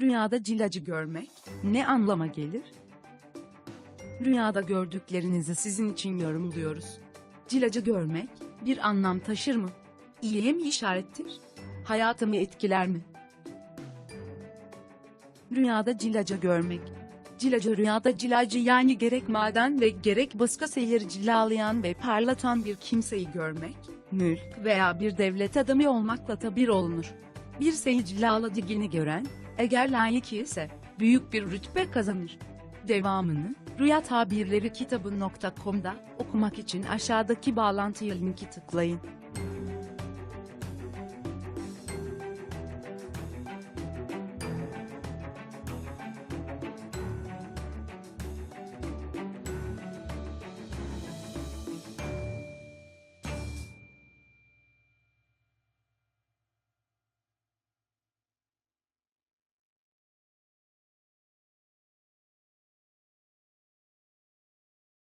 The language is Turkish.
Rüyada cilacı görmek ne anlama gelir? Rüyada gördüklerinizi sizin için yorumluyoruz. Cilacı görmek bir anlam taşır mı? İyiye mi işarettir? Hayatımı etkiler mi? Rüyada cilacı görmek. Cilacı rüyada cilacı yani gerek maden ve gerek başka şeyleri cilalayan ve parlatan bir kimseyi görmek, mülk veya bir devlet adamı olmakla tabir olunur. Bir şeyi cilaladığını gören, eğer layık ise, büyük bir rütbe kazanır. Devamını, Rüya Tabirleri kitabı.com'da okumak için aşağıdaki bağlantıya linki tıklayın.